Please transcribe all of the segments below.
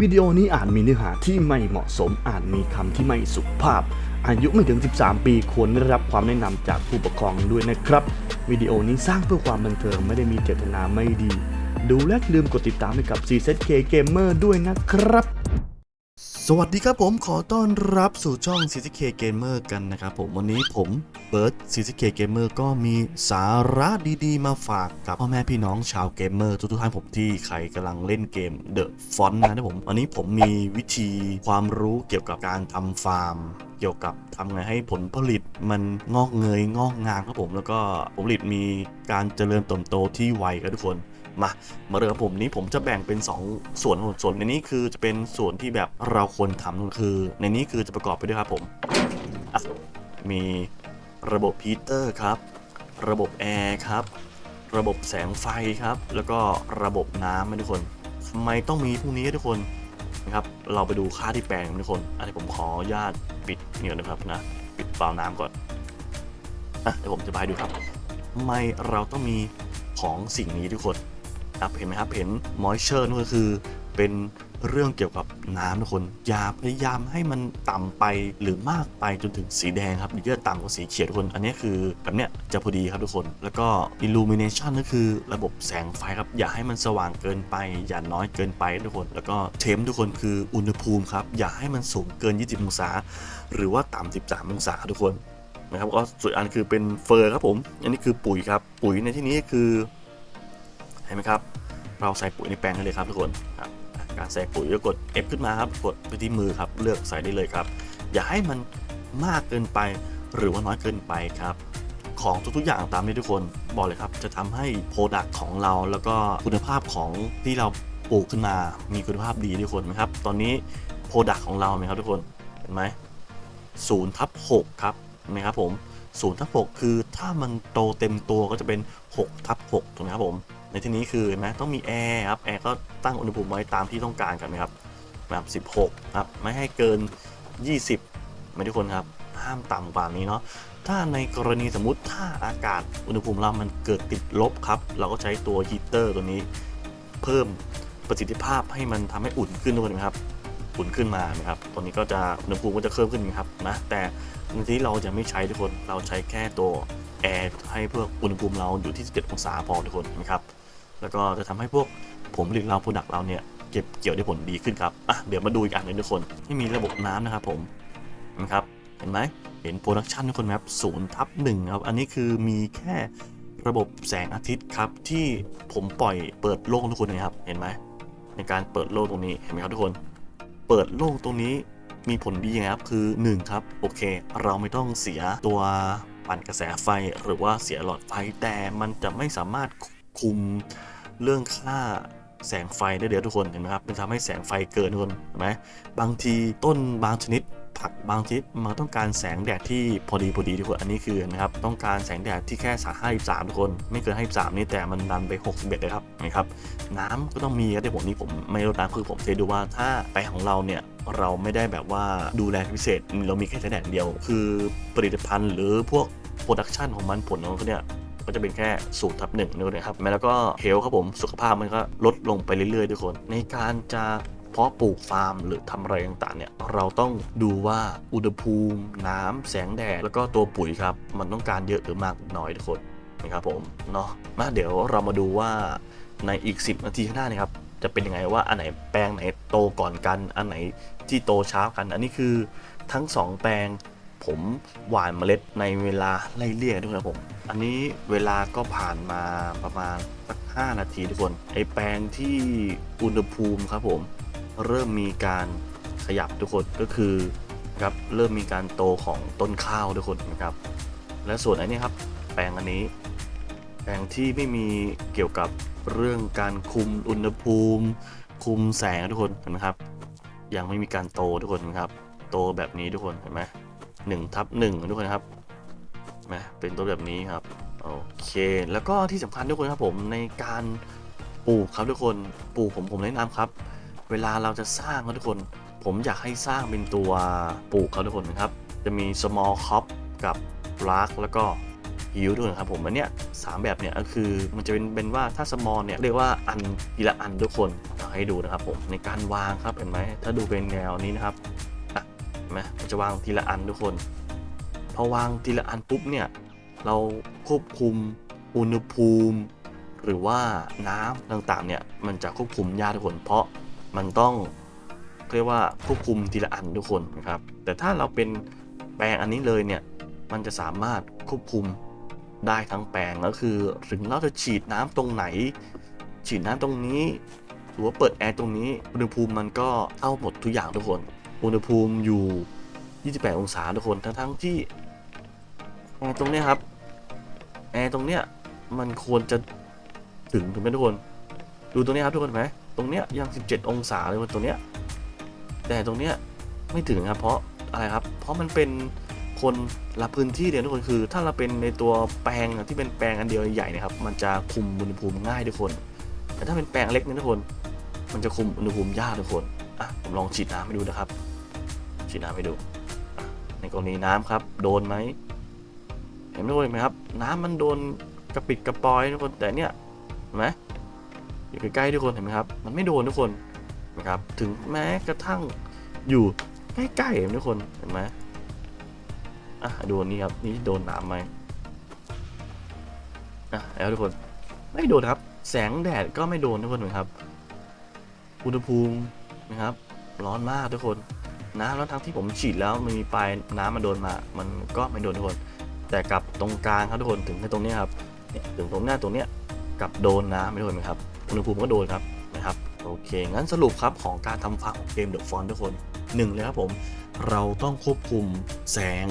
วิดีโอนี้อาจมีเนื้อหาที่ไม่เหมาะสมอาจมีคำที่ไม่สุภาพ อายุไม่ถึง 13 ปีควรได้รับความแนะนำจากผู้ปกครองด้วยนะครับ วิดีโอนี้สร้างเพื่อความบันเทิงไม่ได้มีเจตนาไม่ดี ดูและลืมกดติดตามให้กับ CZK Gamer ด้วยนะครับ สวัสดีครับผมขอต้อนรับสู่ช่อง CCK Gamer กันนะครับผมวันนี้ผมเบิร์ด CCK Gamer ก็มีสาระดีๆ มาฝากกับพ่อแม่พี่น้องชาวเกมเมอร์ทุกๆท่านผมที่ใครกำลังเล่นเกม The Font นะครับผมวันนี้ผมมีวิธีความรู้เกี่ยวกับการทำฟาร์มเกี่ยวกับทำไงให้ผลผลิตมันงอกเงยงอกงามครับผม แล้วก็ผลผลิตมีการเจริญเติบโตที่ไวครับทุกคน มามาเริ่มผมนี้ผมจะแบ่งเป็น 2 ส่วนส่วนในนี้คือจะเป็นส่วนที่แบบเราควรทำคือ ในนี้คือจะประกอบไปด้วยครับผม มีระบบฮีเตอร์ครับ ระบบแอร์ครับ ระบบแสงไฟครับ แล้วก็ระบบน้ำนะทุกคนทำไมต้องมีพวกนี้ทุกคนนะครับ เราไปดูค่าที่แปลงนทุกคน อันนี้ผมขออนุญาตปิดเนี่ยนะครับนะ ปิดเปล่าน้ำก่อนอะเดี๋ยวผมจะไปดูครับทำไมเราต้องมีของสิ่งนี้ทุกคน ครับเห็นไหมครับเห็น moisture นั่นก็คือเป็นเรื่องเกี่ยวกับน้ำทุกคนอย่าพยายามให้มันต่ำไปหรือมากไปจนถึงสีแดงครับหรือจะต่ำกว่าสีเขียวทุกคน อันนี้คือแบบเนี้ยจะพอดีครับทุกคน แล้วก็ illumination ก็คือระบบแสงไฟครับ อย่าให้มันสว่างเกินไป อย่าน้อยเกินไปทุกคน แล้วก็เทมทุกคนคืออุณหภูมิครับ อย่าให้มันสูงเกิน 20 องศา หรือว่าต่ำ13 องศาทุกคนนะครับก็ส่วนอันคือเป็นเฟอร์ครับผม อันนี้คือปุ๋ยครับ ปุ๋ยในที่นี้คือ เห็นไหมครับ เราใส่ปุ๋ยในแปลงได้เลยครับทุกคนครับการใส่ปุ๋ยก็กด F ขึ้นมาครับกดไปที่มือครับเลือกใส่ได้เลยครับ อย่าให้มันมากเกินไปหรือว่าน้อยเกินไปครับ ของทุกๆอย่างตามนี้ทุกคนบอกเลยครับ จะทำให้โปรดักต์ของเราแล้วก็คุณภาพของที่เราปลูกขึ้นมา มีคุณภาพดีทุกคนนะครับ ตอนนี้โปรดักต์ของเราไหมครับทุกคนเห็นไหมศูนย์ทับหกครับเห็นไหมครับผมศูนย์ทับหกคือถ้ามันโตเต็มตัวก็จะเป็น6ทับ6ถูกไหมครับผม ในที่นี้คือเห็นไหมต้องมีแอร์ครับแอร์ก็ตั้งอุณหภูมิไว้ตามที่ต้องการกันนะครับแบบ16ครับไม่ให้เกิน 20ไม่ทุกคนครับห้ามต่ำกว่านี้เนาะถ้าในกรณีสมมติถ้าอากาศอุณหภูมิเรามันเกิดติดลบครับเราก็ใช้ตัวฮีเตอร์ตัวนี้ เพิ่มประสิทธิภาพให้มันทำให้อุ่นขึ้นทุกคนนะครับอุ่นขึ้นมานะครับตัวนี้ก็จะอุณหภูมิก็จะเพิ่มขึ้นนะครับนะแต่ในที่เราจะไม่ใช้ทุกคนเราใช้แค่ตัวแอร์ให้เพื่ออุณหภูมิเราอยู่ที่ 17 องศาพอทุกคนนะครับ แล้วก็จะทำให้พวกผลผลิตเราโปรดักต์เราเนี่ยเก็บเกี่ยวได้ผลดีขึ้นครับอะเดี๋ยวมาดูอีกอันหนึ่งทุกคนที่มีระบบน้ำนะครับผมนะครับเห็นไหมเห็นโปรดักชันทุกคนไหมครับศูนย์ทับหนึ่งครับ อันนี้คือมีแค่ระบบแสงอาทิตย์ครับ ที่ผมปล่อยเปิดโล่งทุกคนนะครับ เห็นไหมในการเปิดโล่งตรงนี้เห็นไหมครับทุกคน เปิดโล่งตรงนี้มีผลดียังไงครับคือ 1 ครับ โอเค เราไม่ต้องเสียตัวปั่นกระแสไฟหรือว่าเสียหลอดไฟแต่มันจะไม่สามารถ คุมเรื่องค่าแสงไฟได้เดี๋ยวทุกคนเห็นไหมครับมันทำให้แสงไฟเกินทุกคนเห็นไหมบางทีต้นบางชนิดผักบางชนิดมันต้องการแสงแดดที่พอดีพอดีทุกคนอันนี้คือนะครับต้องการแสงแดดที่แค่53ทุกคน ไม่เกิน53นี่แต่มันดันไป 61เลยครับนะครับ น้ำก็ต้องมีครับที่ผมนี่ผมไม่ลดน้ำคือผมเทดูว่าถ้าแปลงของเราเนี่ยเราไม่ได้แบบว่าดูแลพิเศษเรามีแค่แสงแดดเดียว คือผลิตภัณฑ์หรือพวกโปรดักชันของมันผลของเขาเนี่ย ก็จะเป็นแค่สูตรทับหนึ่งนี่นะครับแล้วก็เฮลครับผมสุขภาพมันก็ลดลงไปเรื่อยๆทุกคน ในการจะเพาะปลูกฟาร์มหรือทำอะไรต่างๆเนี่ยเราต้องดูว่าอุณหภูมิ น้ำแสงแดดแล้วก็ตัวปุ๋ยครับ มันต้องการเยอะหรือมากน้อยทุกคนนะครับผมเนาะมาเดี๋ยวเรามาดูว่าในอีก 10 นาทีข้างหน้านะครับจะเป็นยังไงว่าอันไหนแปลงไหนโตก่อนกัน อันไหนที่โตช้ากัน อันนี้คือทั้ง 2 แปลง ผมหว่านเมล็ดในเวลาไล่เลี่ยนทุกคนครับผม อันนี้เวลาก็ผ่านมาประมาณสัก5นาทีทุกคนไอแปลงที่อุณหภูมิครับผม เริ่มมีการขยับทุกคนก็คือครับเริ่มมีการโตของต้นข้าวทุกคนนะครับ และส่วนอันนี้ครับ แปลงอันนี้ แปลงที่ไม่มีเกี่ยวกับเรื่องการคุมอุณหภูมิ คุมแสงทุกคนเห็นไหมครับ ยังไม่มีการโตทุกคนนะครับ โตแบบนี้ทุกคนเห็นไหม หนึ่งทับหนึ่งทุกคนครับนไหมเป็นตัวแบบนี้ครับโอเค แล้วก็ที่สำคัญทุกคนครับผมในการปลูกครับทุกคนปลูกผมผมแนะนำครับ เวลาเราจะสร้างครับทุกคน ผมอยากให้สร้างเป็นตัวปลูกครับทุกคนนะครับ จะมี small crop กับ large แล้วก็ฮิวด้วยนครับผมอันเนี้ยสามแบบเนี่ยก็คือมันจะเป็นเป็นว่าถ้า small เนี่ยเรียกว่าอันทีละอันทุกคนเอาให้ดูนะครับผมในการวางครับเห็นไหมถ้าดูเป็นแนวนี้นะครับ ไหมมันจะวางทีละอันทุกคน พอวางทีละอันปุ๊บเนี่ย เราควบคุมอุณหภูมิ หรือว่าน้ำต่างๆเนี่ยมันจะควบคุมยากทุกคน เพราะมันต้องเรียกว่าควบคุมทีละอันทุกคนนะครับ แต่ถ้าเราเป็นแปลงอันนี้เลยเนี่ยมันจะสามารถควบคุมได้ทั้งแปลงก็คือถึงเราจะฉีดน้ำตรงไหน ฉีดน้ำตรงนี้ หรือว่าเปิดแอร์ตรงนี้อุณหภูมิมันก็เท่าหมดทุกอย่างทุกคน อุณหภูมิอยู่ 28 องศาทุกคน ทั้งทั้งๆที่แอร์ตรงเนี้ยครับ แอร์ตรงเนี้ยมันควรจะถึงถูกไหมทุกคน ดูตรงเนี้ยครับทุกคนไหมตรงเนี้ยยัง 17 องศาเลยวันตรงเนี้ย แต่ตรงเนี้ยไม่ถึงครับ เพราะอะไรครับ เพราะมันเป็นคนละพื้นที่เดียวทุกคนคือ ถ้าเราเป็นในตัวแปลงที่เป็นแปลงอันเดียวใหญ่เนะครับ มันจะคุมอุณหภูมิง่ายทุกคน แต่ถ้าเป็นแปลงเล็กเนี่ยทุกคน มันจะคุมอุณหภูมิยากทุกคนอะผมลองฉีดน้ำให้ดูนะครับ ฉีดน้ำให้ดู ในกรณีน้ำครับ โดนไหม เห็นทุกคนไหมครับ น้ำมันโดนกระปิดกระปอยทุกคน แต่เนี่ยเห็นไหมอยู่ใกล้ๆทุกคนเห็นไหมครับ มันไม่โดนทุกคนนะครับ ถึงแม้กระทั่งอยู่ใกล้ๆเห็นทุกคน เห็นไหมอะดูนนี้ครับ นี่โดนน้ำไหมอะแล้วทุกคน ไม่โดนครับ แสงแดดก็ไม่โดนทุกคนเห็นไหมครับ อุณหภูมินะครับ ร้อนมากทุกคน น้ำแล้วทั้งที่ผมฉีดแล้วมันมีปลายน้ำมันโดนมา มันก็ไม่โดนทุกคน แต่กับตรงกลางครับทุกคนถึงในตรงนี้ครับเนี่ยถึงตรงหน้าตรงเนี้ยกับโดนน้ำไม่โดนไหมครับอุณหภูมิก็โดนครับนะครับโอเค งั้นสรุปครับของการทำฟาร์มของเกมเดอะฟอนทุกคนหนึ่งเลยครับผม เราต้องควบคุมแสง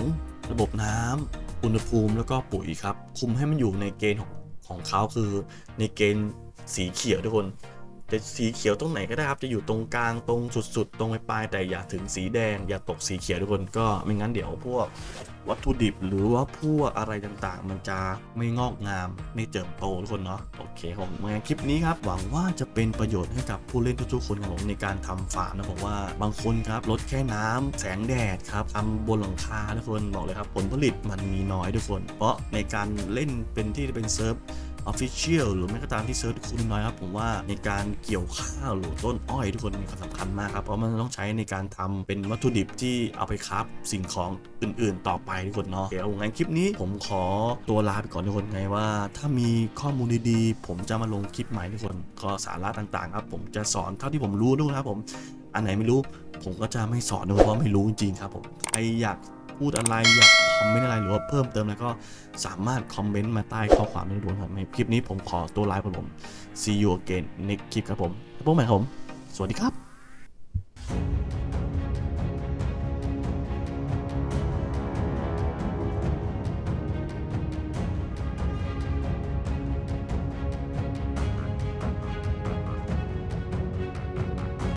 ระบบน้ำอุณหภูมิแล้วก็ปุ๋ยครับ คุมให้มันอยู่ในเกณฑ์ของของเขาคือในเกณฑ์สีเขียวทุกคน จะสีเขียวตรงไหนก็ได้ครับ จะอยู่ตรงกลางตรงสุดๆ ตรงปลายแต่อย่าถึงสีแดง อย่าตกสีเขียวทุกคนก็ไม่งั้นเดี๋ยวพวกวัตถุดิบหรือว่าพวกอะไรต่างๆ มันจะไม่งอกงามไม่เจิมโตทุกคนเนาะโอเคผมงั้นคลิปนี้ครับหวังว่าจะเป็นประโยชน์ให้กับผู้เล่นทุกๆคนของผมในการทำฟาร์มนะผมว่าบางคนครับลดแค่น้ำแสงแดดครับทำบนหลังคาทุกคนบอกเลยครับผลผลิตมันมีน้อยทุกคน เพราะในการเล่นเป็นที่เป็นเซิร์ฟ Official หรือไม่ก็ตามที่เซิร์ชคุณน้อยครับผมว่าในการเกี่ยวข้าวหรือต้นอ้อยทุกคนมีความสำคัญมากครับเพราะมันต้องใช้ในการทำเป็นวัตถุดิบที่เอาไปครับสิ่งของอื่น ๆ ต่อไปทุกคนเนาะเดี๋ยวงั้นคลิปนี้ผมขอตัวลาไปก่อนทุกคนไงว่า ถ้ามีข้อมูลดีๆ ผมจะมาลงคลิปใหม่ทุกคนก็สาระต่างๆครับผมจะสอนเท่าที่ผมรู้ด้วยครับผมอันไหนไม่รู้ผมก็จะไม่สอนเพราะไม่รู้จริงๆครับผมใครอยากพูดอะไรอยาก คอมเมนต์อะไรหรือว่าเพิ่มเติมแล้วก็สามารถคอมเมนต์มาใต้ข้อความได้ด้วยครับในคลิปนี้ผมขอตัวไลฟ์ผม see you again next คลิปครับผมพบกันใหม่ครับผม สวัสดีครับ